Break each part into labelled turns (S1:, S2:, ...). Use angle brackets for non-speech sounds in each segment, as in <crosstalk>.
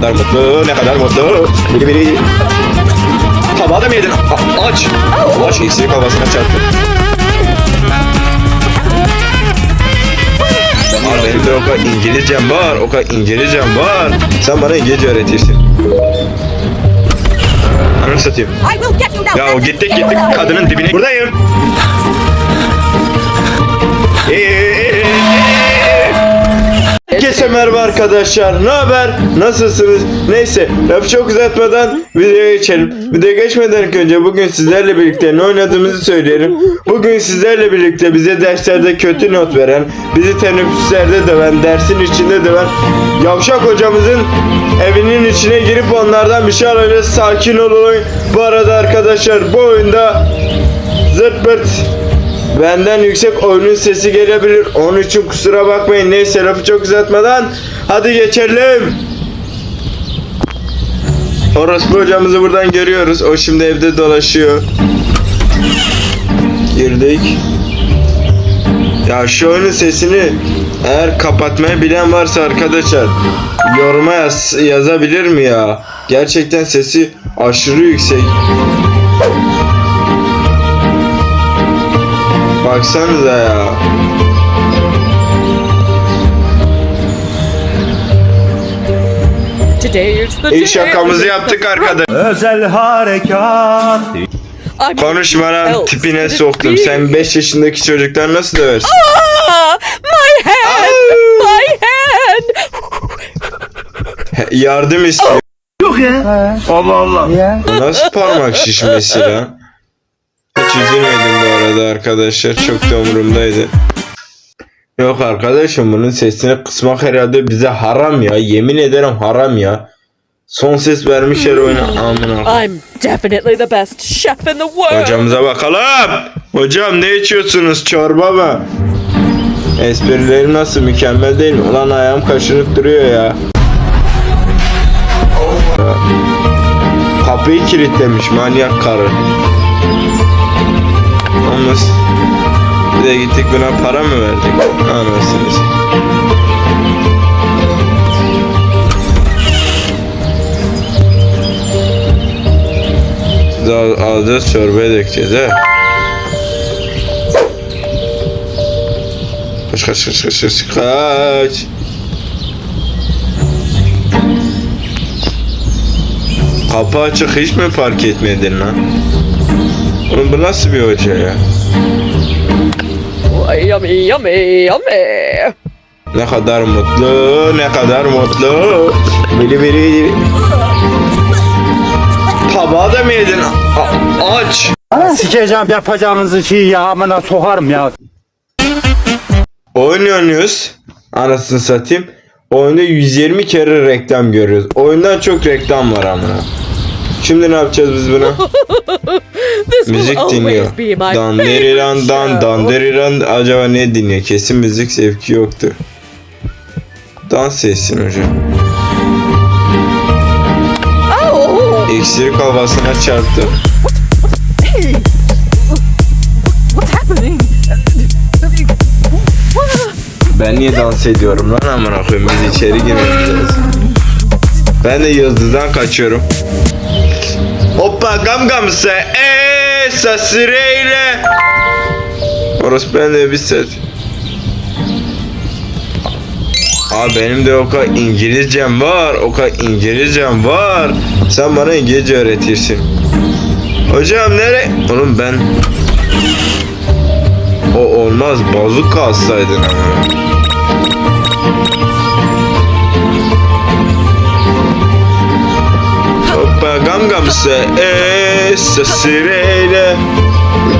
S1: kadar mutlu, ne kadar mutlu. Biri biri. Tabağı da mı yedin? A- aç. Aç iksiri kafasına çarptı. Abi benim de o kadar İngilizcem var, o kadar İngilizcem var. Sen bana İngilizce öğretirsin. Ananı satayım. Ya o gittik gittik kadının dibine. Buradayım. Merhaba arkadaşlar. Ne haber? Nasılsınız? Neyse, lafı çok uzatmadan videoya geçelim. Videoya geçmeden önce bugün sizlerle birlikte ne oynadığımızı söyleyelim. Bugün sizlerle birlikte bize derslerde kötü not veren, bizi teneffüslerde döven, dersin içinde döven yavşak hocamızın evinin içine girip onlardan bir şey alacağız. Sakin olun. Bu arada arkadaşlar bu oyunda zırt pırt Benden yüksek oyunun sesi gelebilir. Onun için kusura bakmayın. Neyse lafı çok uzatmadan hadi geçelim. Orospu hocamızı buradan görüyoruz. O şimdi evde dolaşıyor. Girdik. Ya şu oyunun sesini eğer kapatmayı bilen varsa arkadaşlar yoruma yaz- yazabilir mi ya? Gerçekten sesi aşırı yüksek. Baksanıza ya.
S2: Day.
S1: şakamızı yaptık arkadaş.
S3: Özel harekat.
S1: Konuşma lan tipine soktum. Sen 5 yaşındaki çocuklar nasıl döversin?
S2: Ah, my hand, my hand.
S1: Yardım istiyor.
S3: Allah Allah.
S1: Bu Nasıl parmak şişmesi lan? Hiç üzülmedim bu arada arkadaşlar. Çok da umurumdaydı. Yok arkadaşım bunun sesini kısmak herhalde bize haram ya. Yemin ederim haram ya. Son ses vermişler oyuna. Amına.
S2: I'm definitely the best chef in the world.
S1: Hocamıza bakalım. Hocam ne içiyorsunuz? Çorba mı? Esprilerim nasıl mükemmel değil mi? Ulan ayağım kaşınıp duruyor ya. Kapıyı kilitlemiş manyak karı. Yalnız bir de gittik buna para mı verdik? Anasınız. Al- alacağız çorbaya dökeceğiz he. Kaç kaç kaç kaç kaç kaç. Kapı açık hiç mi fark etmedin lan? Oğlum bu nasıl bir hoca ya?
S2: Yummy, yummy, yummy.
S1: Ne kadar mutlu, ne kadar mutlu. Bili bili. Tabağı da mı yedin? A- aç.
S3: Sikeceğim yapacağınızı şey ya amına sokarım ya.
S1: Oyun oynuyoruz. Anasını satayım. Oyunda 120 kere reklam görüyoruz. Oyundan çok reklam var amına. Şimdi ne yapacağız biz buna? <laughs>
S2: This will
S1: müzik dinliyor.
S2: always be my
S1: Danderiran dan danderiran acaba ne dinliyor? Kesin müzik zevki yoktur. Dans etsin hocam.
S2: Oh,
S1: İksiri kafasına çarptı.
S2: hey. What's happening?
S1: Ben niye dans ediyorum lan amına koyayım biz içeri girmeyeceğiz. Ben de yıldızdan kaçıyorum. Hoppa gam gamsa eee sasireyle. Orası ben de bir set. Abi benim de o kadar İngilizcem var, o kadar İngilizcem var. Sen bana İngilizce öğretirsin. Hocam nere? Oğlum ben... O olmaz, bazuka alsaydın ama. Hoppa gam gamsa eee sasireyle.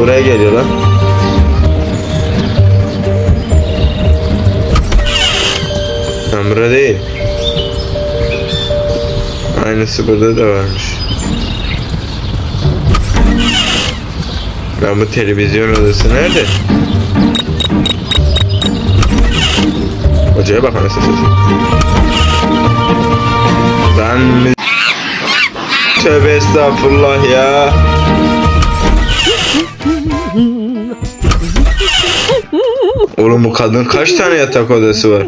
S1: Buraya geliyor lan. Burada değil. Aynısı burada da varmış. Ben bu televizyon odası nerede? Hocaya bak anasını satayım. Ben. Tövbe estağfurullah ya. Oğlum bu kadın kaç tane yatak odası var?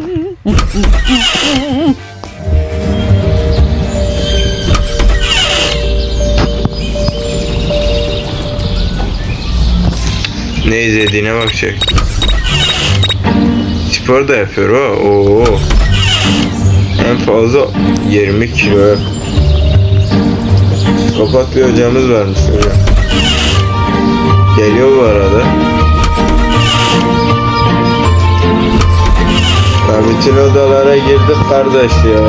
S1: Ne izlediğine bakacak. Spor da yapıyor o. Oo. En fazla 20 kilo. Psikopat bir hocamız varmış hocam. Geliyor bu arada. Ya bütün odalara girdik kardeş ya.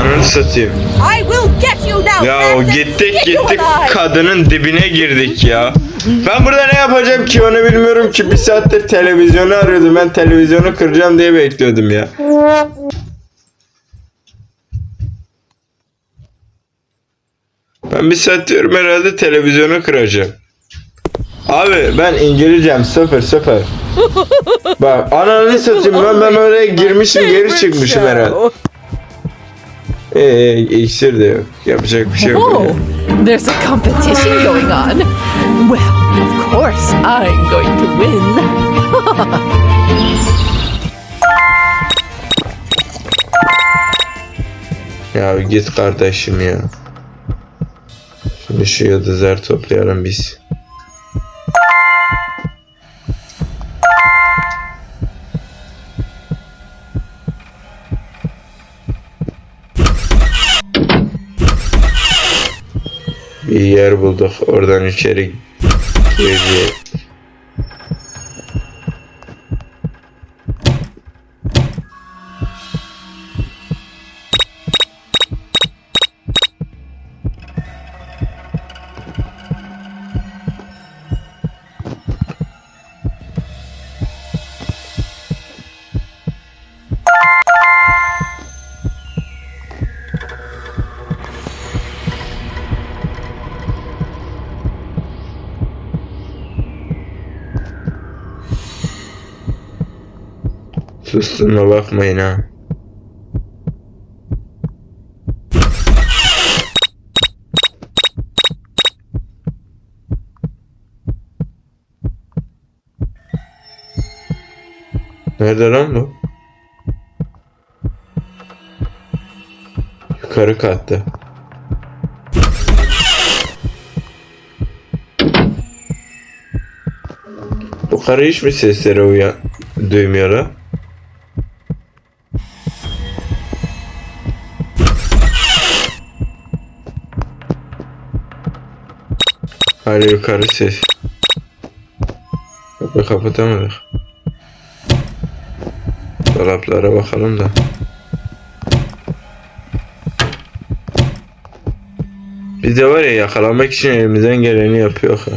S1: Ananı satayım.
S2: I will get you now.
S1: Ya o gittik gittik kadının dibine girdik ya. Ben burada ne yapacağım ki onu bilmiyorum ki bir saattir televizyonu arıyordum ben televizyonu kıracağım diye bekliyordum ya. Ben bir saat diyorum herhalde televizyonu kıracağım. Abi ben İngilizcem sıfır sıfır. Bak ananı satayım ben, ben oraya girmişim geri çıkmışım herhalde. Eee iksir de yok. Yapacak bir şey yok.
S2: There's a competition going on. Well, of course, I'm going to win. <laughs>
S1: Ya git kardeşim ya. Şimdi şu yıldızları toplayalım biz. Bir yer bulduk. Oradan içeri Period. Sustuğuma bakmayın ha. Nerede lan bu? Yukarı katta. Bu karı hiç mi seslere uyan duymuyor ha? Hala yukarı ses. Kapıyı kapatamadık. Dolaplara bakalım da. Biz de var ya yakalamak için elimizden geleni yapıyor ha.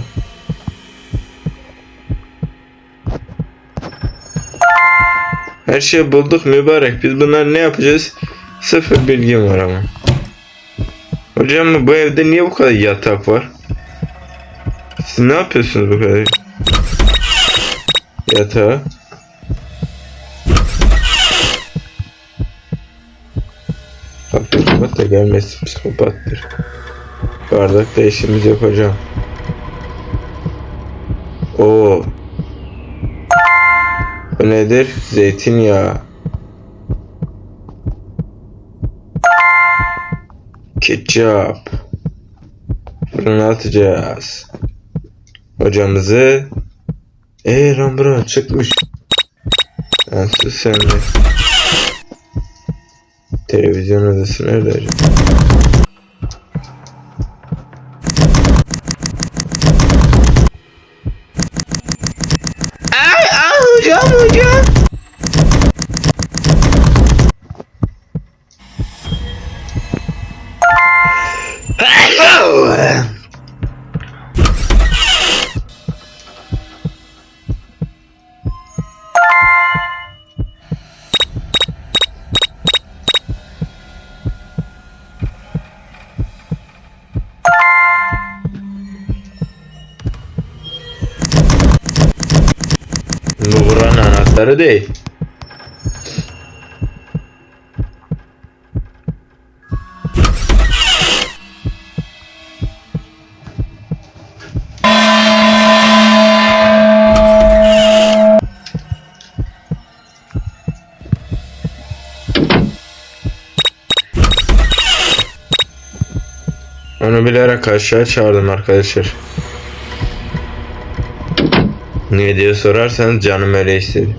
S1: Her şeyi bulduk mübarek. Biz bunlar ne yapacağız? Sıfır bilgim var ama. Hocam bu evde niye bu kadar yatak var? Siz ne yapıyorsunuz bu kadar? Yatağa. Kapıyı kapat da gelmesin psikopattır. Bardakta işimiz yok hocam. Oo. Bu nedir? Zeytinyağı. Ketçap. Fırına atacağız. Hocamızı Eee Rambura çıkmış. Ha, sus sen de. Televizyon odası nerede acaba? Sarı değil. Onu bilerek aşağı çağırdım arkadaşlar. Niye diye sorarsanız canım öyle istedi.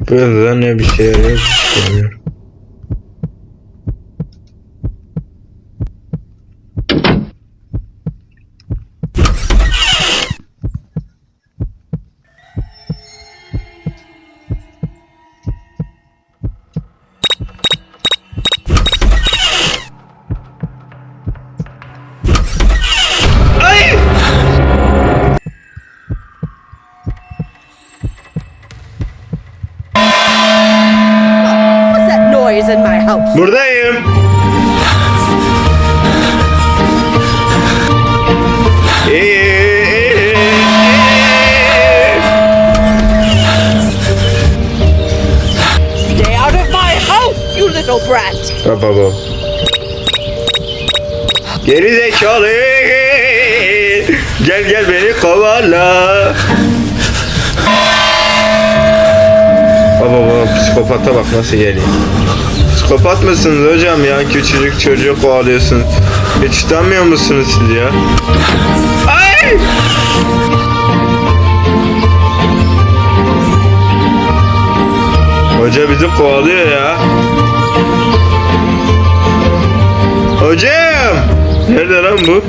S1: Burada ne bir şey yarıyor Buradayım.
S2: Stay out of my house, you little brat!
S1: Baba bu. Geri zekalı. Gel gel beni kovala. Baba baba psikopata bak nasıl geliyor. Psikopat mısınız hocam ya? Küçücük çocuğu kovalıyorsunuz. Hiç utanmıyor musunuz siz ya? Ay! Hoca bizi kovalıyor ya. Hocam! Nerede lan bu?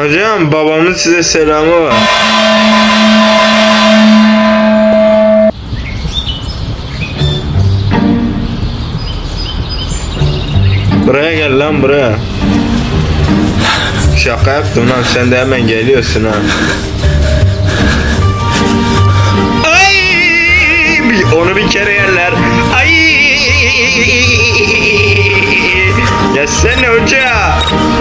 S1: Hocam babamın size selamı var. Buraya gel lan buraya. Şaka yaptım lan sen de hemen geliyorsun ha. Ay! Bir- Onu bir kere yerler. Ay! Ya sen hoca.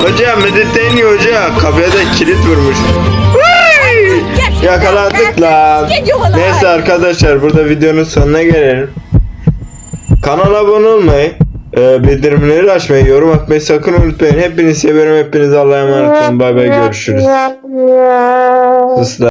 S1: Hoca Mediterranean hoca. Da kilit vurmuş. Ay! Yakalandık lan. Neyse arkadaşlar burada videonun sonuna gelelim. Kanala abone olmayı, e, bildirimleri açmayı, yorum atmayı sakın unutmayın. Hepinizi seviyorum. Hepinize Allah'a emanet olun. Bay bay görüşürüz. Sus <laughs> lan.